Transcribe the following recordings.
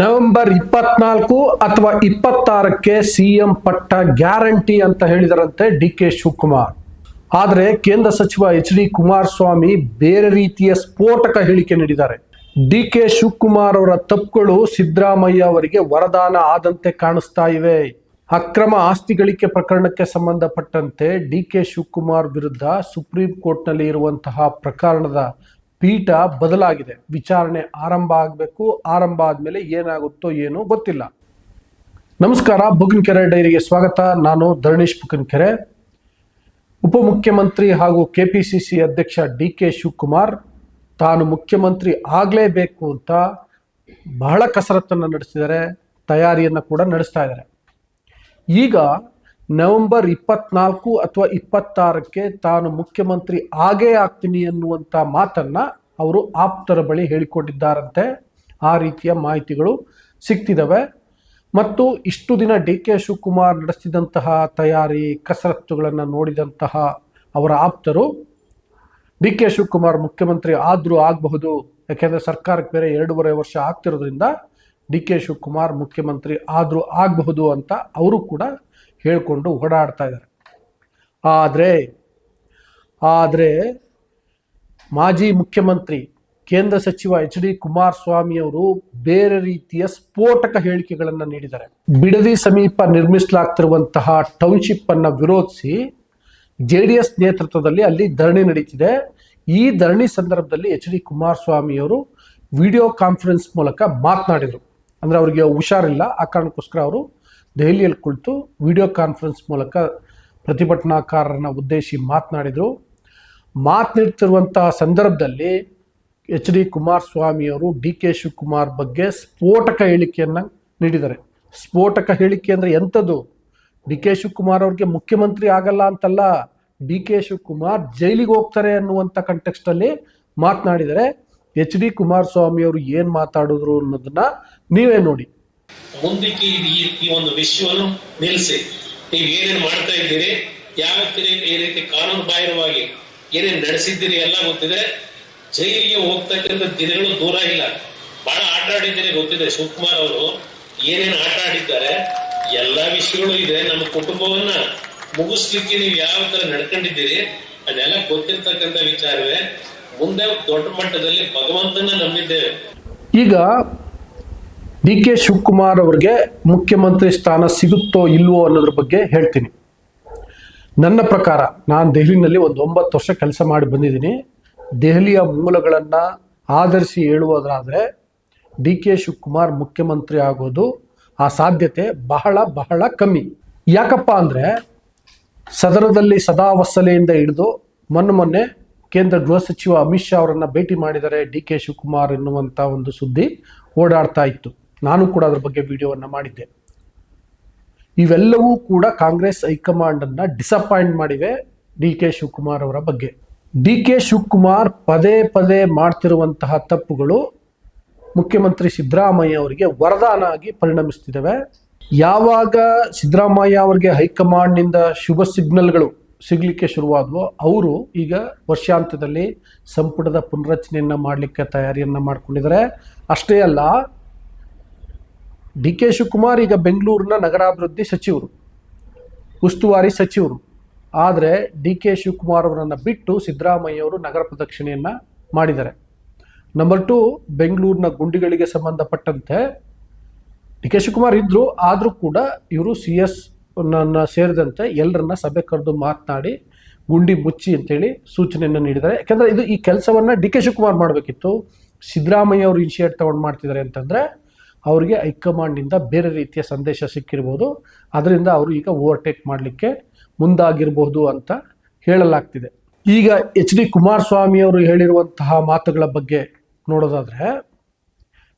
November ಇಪ್ಪತ್ನಾಲ್ಕು ಅಥವಾ ಇಪ್ಪತ್ತಾರಕ್ಕೆ CM ಪಟ್ಟ ಗ್ಯಾರಂಟಿ ಅಂತ ಹೇಳಿದರಂತೆ ಡಿ ಕೆ ಶಿವಕುಮಾರ್. ಆದರೆ ಕೇಂದ್ರ ಸಚಿವ ಎಚ್ ಡಿ ಕುಮಾರಸ್ವಾಮಿ ಬೇರೆ ರೀತಿಯ ಸ್ಫೋಟಕ ಹೇಳಿಕೆ ನೀಡಿದ್ದಾರೆ. ಡಿ ಕೆ ಶಿವಕುಮಾರ್ ಅವರ ತಪ್ಪುಗಳು ಸಿದ್ದರಾಮಯ್ಯ ಅವರಿಗೆ ವರದಾನ ಆದಂತೆ ಕಾಣಿಸ್ತಾ ಇವೆ. ಅಕ್ರಮ ಆಸ್ತಿ ಗಳಿಕೆ ಪ್ರಕರಣಕ್ಕೆ ಸಂಬಂಧಪಟ್ಟಂತೆ ಡಿ ಕೆ ಶಿವಕುಮಾರ್ ವಿರುದ್ಧ ಸುಪ್ರೀಂ ಕೋರ್ಟ್ನಲ್ಲಿ ಇರುವಂತಹ ಪ್ರಕರಣದ ಪೀಠ ಬದಲಾಗಿದೆ. ವಿಚಾರಣೆ ಆರಂಭ ಆಗಬೇಕು, ಆರಂಭ ಆದಮೇಲೆ ಏನಾಗುತ್ತೋ ಏನೋ ಗೊತ್ತಿಲ್ಲ. ನಮಸ್ಕಾರ ಬುಕನ್ಕೆರೆ ಡೈರಿಗೆ ಸ್ವಾಗತ. ನಾನು ಧರಣೀಶ್ ಬುಕನ್ಕೆರೆ ಉಪಮುಖ್ಯಮಂತ್ರಿ ಹಾಗೂ ಕೆಪಿಸಿಸಿ ಅಧ್ಯಕ್ಷ ಡಿ ಕೆ ಶಿವಕುಮಾರ್, ತಾನು ಮುಖ್ಯಮಂತ್ರಿ ಆಗಲೇಬೇಕು ಅಂತ ಬಹಳ ಕಸರತ್ತನ್ನು ನಡೆಸಿದ್ದಾರೆ, ತಯಾರಿಯನ್ನು ಕೂಡ ನಡೆಸ್ತಾ ಇದ್ದಾರೆ. ಈಗ ನವೆಂಬರ್ ಇಪ್ಪತ್ನಾಲ್ಕು ಅಥವಾ ಇಪ್ಪತ್ತಾರಕ್ಕೆ ತಾನು ಮುಖ್ಯಮಂತ್ರಿ ಆಗೇ ಆಗ್ತೀನಿ ಅನ್ನುವಂಥ ಮಾತನ್ನ ಅವರು ಆಪ್ತರ ಬಳಿ ಹೇಳಿಕೊಂಡಿದ್ದಾರಂತೆ. ಆ ರೀತಿಯ ಮಾಹಿತಿಗಳು ಸಿಗ್ತಿದ್ದಾವೆ ಮತ್ತು ಇಷ್ಟು ದಿನ ಡಿ ಕೆ ಶಿವಕುಮಾರ್ ನಡೆಸಿದಂತಹ ತಯಾರಿ, ಕಸರತ್ತುಗಳನ್ನು ನೋಡಿದಂತಹ ಅವರ ಆಪ್ತರು ಡಿ ಕೆ ಶಿವಕುಮಾರ್ ಮುಖ್ಯಮಂತ್ರಿ ಆದರೂ ಆಗಬಹುದು. ಯಾಕೆಂದರೆ ಸರ್ಕಾರಕ್ಕೆ ಬೇರೆ ಎರಡೂವರೆ ವರ್ಷ ಆಗ್ತಿರೋದ್ರಿಂದ ಡಿ ಕೆ ಶಿವಕುಮಾರ್ ಮುಖ್ಯಮಂತ್ರಿ ಆದರೂ ಆಗಬಹುದು ಅಂತ ಅವರು ಕೂಡ ಹೇಳಿಕೊಂಡು ಓಡಾಡ್ತಾ ಇದ್ದಾರೆ. ಆದರೆ ಆದರೆ ಮಾಜಿ ಮುಖ್ಯಮಂತ್ರಿ, ಕೇಂದ್ರ ಸಚಿವ ಎಚ್ ಡಿ ಕುಮಾರಸ್ವಾಮಿ ಅವರು ಬೇರೆ ರೀತಿಯ ಸ್ಫೋಟಕ ಹೇಳಿಕೆಗಳನ್ನು ನೀಡಿದ್ದಾರೆ. ಬಿಡದಿ ಸಮೀಪ ನಿರ್ಮಿಸಲಾಗ್ತಿರುವಂತಹ ಟೌನ್ಶಿಪ್ ಅನ್ನು ವಿರೋಧಿಸಿ ಜೆ ಡಿ ಎಸ್ ನೇತೃತ್ವದಲ್ಲಿ ಅಲ್ಲಿ ಧರಣಿ ನಡೀತಿದೆ. ಈ ಧರಣಿ ಸಂದರ್ಭದಲ್ಲಿ ಎಚ್ ಡಿ ಕುಮಾರಸ್ವಾಮಿ ಅವರು ವಿಡಿಯೋ ಕಾನ್ಫರೆನ್ಸ್ ಮೂಲಕ ಮಾತನಾಡಿದರು. ಅಂದರೆ ಅವರಿಗೆ ಹುಷಾರಿಲ್ಲ. ಆ ಕಾರಣಕ್ಕೋಸ್ಕರ ಅವರು ದೆಹಲಿಯಲ್ಲಿ ಕುಳಿತು ವಿಡಿಯೋ ಕಾನ್ಫರೆನ್ಸ್ ಮೂಲಕ ಪ್ರತಿಭಟನಾಕಾರರನ್ನ ಉದ್ದೇಶಿ ಮಾತನಾಡಿದರು. ಮಾತನಾಡ್ತಿರುವಂತಹ ಸಂದರ್ಭದಲ್ಲಿ ಎಚ್ ಡಿ ಕುಮಾರಸ್ವಾಮಿಯವರು ಡಿ ಕೆ ಶಿವಕುಮಾರ್ ಬಗ್ಗೆ ಸ್ಫೋಟಕ ಹೇಳಿಕೆಯನ್ನು ನೀಡಿದ್ದಾರೆ. ಸ್ಫೋಟಕ ಹೇಳಿಕೆ ಅಂದರೆ ಎಂಥದ್ದು ಡಿ ಕೆ ಶಿವಕುಮಾರ್ ಅವ್ರಿಗೆ ಮುಖ್ಯಮಂತ್ರಿ ಆಗಲ್ಲ ಅಂತಲ್ಲ, ಡಿ ಕೆ ಶಿವಕುಮಾರ್ ಜೈಲಿಗೆ ಹೋಗ್ತಾರೆ ಅನ್ನುವಂಥ ಕಂಟೆಕ್ಸ್ಟಲ್ಲಿ ಮಾತನಾಡಿದರೆ ಎಚ್ ಡಿ ಕುಮಾರಸ್ವಾಮಿಯವರು ಏನು ಮಾತಾಡಿದ್ರು ಅನ್ನೋದನ್ನ ನೀವೇ ನೋಡಿ. ಮುಂದಕ್ಕೆ ಈ ಒಂದು ವಿಷಯವನ್ನು ನಿಲ್ಲಿಸಿ. ನೀವು ಏನೇನು ಮಾಡ್ತಾ ಇದ್ದೀರಿ? ಯಾವ ಈ ರೀತಿ ಕಾನೂನು ಬಾಹಿರವಾಗಿ ಏನೇನು ನಡೆಸಿದ್ದೀರಿ ಎಲ್ಲ ಗೊತ್ತಿದೆ. ಜೈಲಿಗೆ ಹೋಗ್ತಕ್ಕಂಥ ದಿನಗಳು ದೂರ ಇಲ್ಲ. ಬಹಳ ಆಟ ಆಡಿದ್ದೀರಿ ಗೊತ್ತಿದೆ. ಶಿವಕುಮಾರ್ ಅವರು ಏನೇನು ಆಟ ಆಡಿದ್ದಾರೆ, ಎಲ್ಲಾ ವಿಷಯಗಳು ಇದೆ. ನಮ್ಮ ಕುಟುಂಬವನ್ನ ಮುಗಿಸ್ಲಿಕ್ಕೆ ನೀವು ಯಾವ ತರ ನಡ್ಕೊಂಡಿದ್ದೀರಿ ಅದೆಲ್ಲ ಗೊತ್ತಿರ್ತಕ್ಕಂಥ ವಿಚಾರವೇ. ಮುಂದೆ ದೊಡ್ಡ ಮಟ್ಟದಲ್ಲಿ ಭಗವಂತನ ನಂಬಿದ್ದೇವೆ. ಈಗ ಡಿ ಕೆ ಶಿವಕುಮಾರ್ ಅವರಿಗೆ ಮುಖ್ಯಮಂತ್ರಿ ಸ್ಥಾನ ಸಿಗುತ್ತೋ ಇಲ್ವೋ ಅನ್ನೋದ್ರ ಬಗ್ಗೆ ಹೇಳ್ತೀನಿ. ನನ್ನ ಪ್ರಕಾರ ನಾನು ದೆಹಲಿನಲ್ಲಿ ಒಂದು ಒಂಬತ್ತು ವರ್ಷ ಕೆಲಸ ಮಾಡಿ ಬಂದಿದ್ದೀನಿ. ದೆಹಲಿಯ ಮೂಲಗಳನ್ನು ಆಧರಿಸಿ ಹೇಳುವುದಾದರೆ ಡಿ ಕೆ ಶಿವಕುಮಾರ್ ಮುಖ್ಯಮಂತ್ರಿ ಆಗೋದು ಆ ಸಾಧ್ಯತೆ ಬಹಳ ಬಹಳ ಕಮ್ಮಿ. ಯಾಕಪ್ಪ ಅಂದರೆ ಸದನದಲ್ಲಿ ಸದಾ ವಸಲೆಯಿಂದ ಹಿಡಿದು ಮೊನ್ನೆ ಮೊನ್ನೆ ಕೇಂದ್ರ ಗೃಹ ಸಚಿವ ಅಮಿತ್ ಶಾ ಅವರನ್ನು ಭೇಟಿ ಮಾಡಿದರೆ ಡಿ ಕೆ ಶಿವಕುಮಾರ್ ಎನ್ನುವಂಥ ಒಂದು ಸುದ್ದಿ ಓಡಾಡ್ತಾ ಇತ್ತು. ನಾನು ಕೂಡ ಅದ್ರ ಬಗ್ಗೆ ವಿಡಿಯೋವನ್ನು ಮಾಡಿದ್ದೆ. ಇವೆಲ್ಲವೂ ಕೂಡ ಕಾಂಗ್ರೆಸ್ ಹೈಕಮಾಂಡನ್ನು ಡಿಸಪಾಯಿಂಟ್ ಮಾಡಿವೆ ಡಿ ಕೆ ಶಿವಕುಮಾರ್ ಅವರ ಬಗ್ಗೆ. ಡಿ ಕೆ ಶಿವಕುಮಾರ್ ಪದೇ ಪದೇ ಮಾಡ್ತಿರುವಂತಹ ತಪ್ಪುಗಳು ಮುಖ್ಯಮಂತ್ರಿ ಸಿದ್ದರಾಮಯ್ಯ ಅವರಿಗೆ ವರದಾನ ಆಗಿ ಪರಿಣಮಿಸ್ತಿದ್ದಾವೆ. ಯಾವಾಗ ಸಿದ್ದರಾಮಯ್ಯ ಅವರಿಗೆ ಹೈಕಮಾಂಡ್ನಿಂದ ಶುಭ ಸಿಗ್ನಲ್ಗಳು ಸಿಗಲಿಕ್ಕೆ ಶುರುವಾದವೋ, ಅವರು ಈಗ ವರ್ಷಾಂತ್ಯದಲ್ಲಿ ಸಂಪುಟದ ಪುನರಚನೆಯನ್ನು ಮಾಡಲಿಕ್ಕೆ ತಯಾರಿಯನ್ನು ಮಾಡ್ಕೊಂಡಿದ್ದಾರೆ. ಅಷ್ಟೇ ಅಲ್ಲ ಡಿ ಕೆ ಶಿವಕುಮಾರ್ ಈಗ ಬೆಂಗಳೂರಿನ ನಗರಾಭಿವೃದ್ಧಿ ಸಚಿವರು, ಉಸ್ತುವಾರಿ ಸಚಿವರು. ಆದರೆ ಡಿ ಕೆ ಶಿವಕುಮಾರ್ ಅವರನ್ನು ಬಿಟ್ಟು ಸಿದ್ದರಾಮಯ್ಯ ಅವರು ನಗರ ಪ್ರದಕ್ಷಿಣೆಯನ್ನು ಮಾಡಿದ್ದಾರೆ. ನಂಬರ್ ಟು ಬೆಂಗಳೂರಿನ ಗುಂಡಿಗಳಿಗೆ ಸಂಬಂಧಪಟ್ಟಂತೆ ಡಿ ಕೆ ಶಿವಕುಮಾರ್ ಇದ್ದರು ಆದರೂ ಕೂಡ ಇವರು ಸಿ ಎಸ್ ನನ್ನ ಸೇರಿದಂತೆ ಎಲ್ಲರನ್ನ ಸಭೆ ಕರೆದು ಮಾತನಾಡಿ ಗುಂಡಿ ಮುಚ್ಚಿ ಅಂತೇಳಿ ಸೂಚನೆಯನ್ನು ನೀಡಿದ್ದಾರೆ. ಯಾಕಂದರೆ ಇದು ಈ ಕೆಲಸವನ್ನು ಡಿ ಕೆ ಶಿವಕುಮಾರ್ ಮಾಡಬೇಕಿತ್ತು. ಸಿದ್ದರಾಮಯ್ಯ ಅವರು ಇನಿಷಿಯೇಟ್ ತಗೊಂಡು ಮಾಡ್ತಿದ್ದಾರೆ ಅಂತಂದರೆ ಅವರಿಗೆ ಹೈಕಮಾಂಡ್ನಿಂದ ಬೇರೆ ರೀತಿಯ ಸಂದೇಶ ಸಿಕ್ಕಿರ್ಬೋದು. ಅದರಿಂದ ಅವರು ಈಗ ಓವರ್ಟೇಕ್ ಮಾಡಲಿಕ್ಕೆ ಮುಂದಾಗಿರಬಹುದು ಅಂತ ಹೇಳಲಾಗ್ತಿದೆ. ಈಗ ಎಚ್ ಡಿ ಕುಮಾರಸ್ವಾಮಿ ಅವರು ಹೇಳಿರುವಂತಹ ಮಾತುಗಳ ಬಗ್ಗೆ ನೋಡೋದಾದ್ರೆ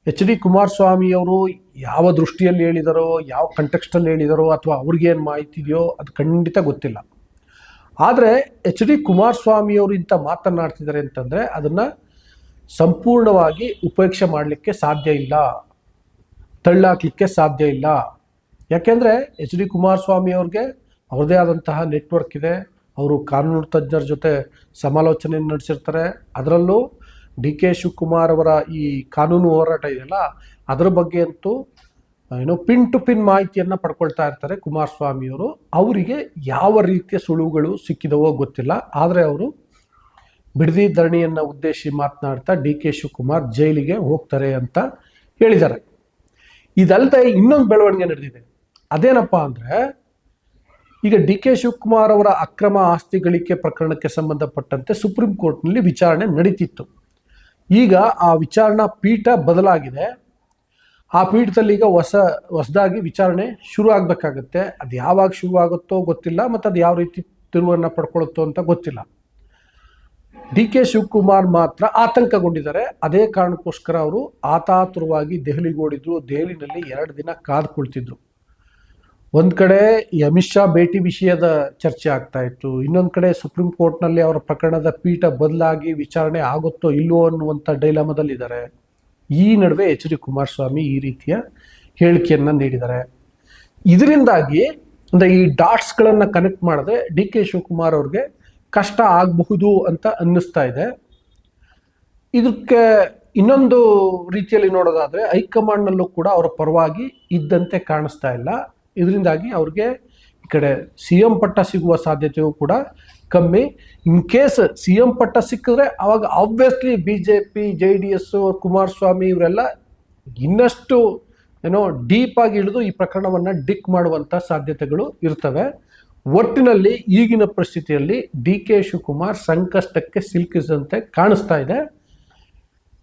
ಎಚ್ ಡಿ ಕುಮಾರಸ್ವಾಮಿ ಅವರು ಯಾವ ದೃಷ್ಟಿಯಲ್ಲಿ ಹೇಳಿದಾರೋ, ಯಾವ ಕಂಟೆಕ್ಸ್ಟಲ್ಲಿ ಹೇಳಿದಾರೋ ಅಥವಾ ಅವ್ರಿಗೇನು ಮಾಹಿತಿ ಇದೆಯೋ ಅದು ಖಂಡಿತ ಗೊತ್ತಿಲ್ಲ. ಆದರೆ ಎಚ್ ಡಿ ಕುಮಾರಸ್ವಾಮಿ ಅವರು ಇಂಥ ಮಾತನಾಡ್ತಿದ್ದಾರೆ ಅಂತಂದರೆ, ಅದನ್ನು ಸಂಪೂರ್ಣವಾಗಿ ಉಪೇಕ್ಷೆ ಮಾಡಲಿಕ್ಕೆ ಸಾಧ್ಯ ಇಲ್ಲ. ತಳ್ಳಾಕ್ಲಿಕ್ಕೆ ಸಾಧ್ಯ ಇಲ್ಲ. ಯಾಕೆಂದರೆ ಎಚ್ ಡಿ ಕುಮಾರಸ್ವಾಮಿ ಅವ್ರಿಗೆ ಅವ್ರದೇ ಆದಂತಹ ನೆಟ್ವರ್ಕ್ ಇದೆ. ಅವರು ಕಾನೂನು ತಜ್ಞರ ಜೊತೆ ಸಮಾಲೋಚನೆ ನಡೆಸಿರ್ತಾರೆ. ಅದರಲ್ಲೂ ಡಿ ಕೆ ಶಿವಕುಮಾರ್ ಅವರ ಈ ಕಾನೂನು ಹೋರಾಟ ಇದೆಯಲ್ಲ, ಅದರ ಬಗ್ಗೆ ಅಂತೂ ಏನೋ ಪಿನ್ ಟು ಪಿನ್ ಮಾಹಿತಿಯನ್ನು ಪಡ್ಕೊಳ್ತಾ ಇರ್ತಾರೆ ಕುಮಾರಸ್ವಾಮಿಯವರು ಅವರಿಗೆ ಯಾವ ರೀತಿಯ ಸುಳುವುಗಳು ಸಿಕ್ಕಿದವೋ ಗೊತ್ತಿಲ್ಲ. ಆದರೆ ಅವರು ಬಿಡದಿ ಧರಣಿಯನ್ನು ಉದ್ದೇಶಿ ಮಾತನಾಡ್ತಾ ಡಿ ಕೆ ಶಿವಕುಮಾರ್ ಜೈಲಿಗೆ ಹೋಗ್ತಾರೆ ಅಂತ ಹೇಳಿದ್ದಾರೆ. ಇದಲ್ಲದೆ ಇನ್ನೊಂದು ಬೆಳವಣಿಗೆ ನಡೆದಿದೆ. ಅದೇನಪ್ಪ ಅಂದರೆ, ಈಗ ಡಿ ಕೆ ಶಿವಕುಮಾರ್ ಅವರ ಅಕ್ರಮ ಆಸ್ತಿ ಗಳಿಕೆ ಪ್ರಕರಣಕ್ಕೆ ಸಂಬಂಧಪಟ್ಟಂತೆ ಸುಪ್ರೀಂ ಕೋರ್ಟ್ನಲ್ಲಿ ವಿಚಾರಣೆ ನಡೀತಿತ್ತು. ಈಗ ಆ ವಿಚಾರಣಾ ಪೀಠ ಬದಲಾಗಿದೆ. ಆ ಪೀಠದಲ್ಲಿ ಈಗ ಹೊಸ, ಹೊಸದಾಗಿ ವಿಚಾರಣೆ ಶುರು ಆಗಬೇಕಾಗತ್ತೆ. ಅದು ಯಾವಾಗ ಶುರು ಆಗುತ್ತೋ ಗೊತ್ತಿಲ್ಲ ಮತ್ತು ಅದು ಯಾವ ರೀತಿ ತಿರುವನ್ನು ಪಡ್ಕೊಳ್ಳುತ್ತೋ ಅಂತ ಗೊತ್ತಿಲ್ಲ. ಡಿ ಕೆ ಶಿವಕುಮಾರ್ ಮಾತ್ರ ಆತಂಕಗೊಂಡಿದ್ದಾರೆ. ಅದೇ ಕಾರಣಕ್ಕೋಸ್ಕರ ಅವರು ಆತಾತುರವಾಗಿ ದೆಹಲಿಗೆ ಓಡಿದ್ರು. ದೆಹಲಿನಲ್ಲಿ ಎರಡು ದಿನ ಕಾದು ಕುಳಿತಿದ್ರು. ಒಂದು ಕಡೆ ಅಮಿತ್ ಶಾ ಭೇಟಿ ವಿಷಯದ ಚರ್ಚೆ ಆಗ್ತಾ ಇತ್ತು. ಇನ್ನೊಂದು ಕಡೆ ಸುಪ್ರೀಂ ಕೋರ್ಟ್ನಲ್ಲಿ ಅವರ ಪ್ರಕರಣದ ಪೀಠ ಬದಲಾಗಿ ವಿಚಾರಣೆ ಆಗುತ್ತೋ ಇಲ್ಲವೋ ಅನ್ನುವಂಥ ಡೈಲಾಮದಲ್ಲಿದ್ದಾರೆ. ಈ ನಡುವೆ ಎಚ್ ಡಿ ಕುಮಾರಸ್ವಾಮಿ ಈ ರೀತಿಯ ಹೇಳಿಕೆಯನ್ನು ನೀಡಿದ್ದಾರೆ. ಇದರಿಂದಾಗಿ ಅಂದರೆ ಈ ಡಾಟ್ಸ್ಗಳನ್ನು ಕನೆಕ್ಟ್ ಮಾಡದೆ ಡಿ ಕೆ ಶಿವಕುಮಾರ್ ಅವ್ರಿಗೆ ಕಷ್ಟ ಆಗಬಹುದು ಅಂತ ಅನ್ನಿಸ್ತಾ ಇದೆ. ಇದಕ್ಕೆ ಇನ್ನೊಂದು ರೀತಿಯಲ್ಲಿ ನೋಡೋದಾದರೆ ಹೈಕಮಾಂಡ್ನಲ್ಲೂ ಕೂಡ ಅವರ ಪರವಾಗಿ ಇದ್ದಂತೆ ಕಾಣಿಸ್ತಾ ಇಲ್ಲ. ಇದರಿಂದಾಗಿ ಅವ್ರಿಗೆ ಈ ಕಡೆ ಸಿ ಎಂ ಪಟ್ಟ ಸಿಗುವ ಸಾಧ್ಯತೆಯೂ ಕೂಡ ಕಮ್ಮಿ. ಇನ್ ಕೇಸ್ ಸಿ ಎಂ ಪಟ್ಟ ಸಿಕ್ಕಿದ್ರೆ ಅವಾಗ obviously B J P J D S, Kumaraswamy ಇವರೆಲ್ಲ ಇನ್ನಷ್ಟು ಏನೋ ಡೀಪ್ ಆಗಿ ಇಳಿದು ಈ ಪ್ರಕರಣವನ್ನು ಡಿಕ್ ಮಾಡುವಂಥ ಸಾಧ್ಯತೆಗಳು ಇರ್ತವೆ. ಒಟ್ಟಿನಲ್ಲಿ ಈಗಿನ ಪರಿಸ್ಥಿತಿಯಲ್ಲಿ ಡಿ ಕೆ ಶಿವಕುಮಾರ್ ಸಂಕಷ್ಟಕ್ಕೆ ಸಿಲುಕಿಸಿದಂತೆ ಕಾಣಿಸ್ತಾ ಇದೆ.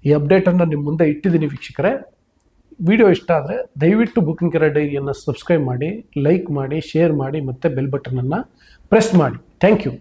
ಈ ಅಪ್ಡೇಟನ್ನು ನಿಮ್ಮ ಮುಂದೆ ಇಟ್ಟಿದ್ದೀನಿ ವೀಕ್ಷಕರೇ. ವಿಡಿಯೋ ಇಷ್ಟ ಆದರೆ ದಯವಿಟ್ಟು ಬುಕಿಂಗ್ ಕೆರ ಡೈರಿಯನ್ನು ಸಬ್ಸ್ಕ್ರೈಬ್ ಮಾಡಿ ಲೈಕ್ ಮಾಡಿ ಶೇರ್ ಮಾಡಿ ಮತ್ತು ಬೆಲ್ ಬಟನನ್ನು ಪ್ರೆಸ್ ಮಾಡಿ. Thank you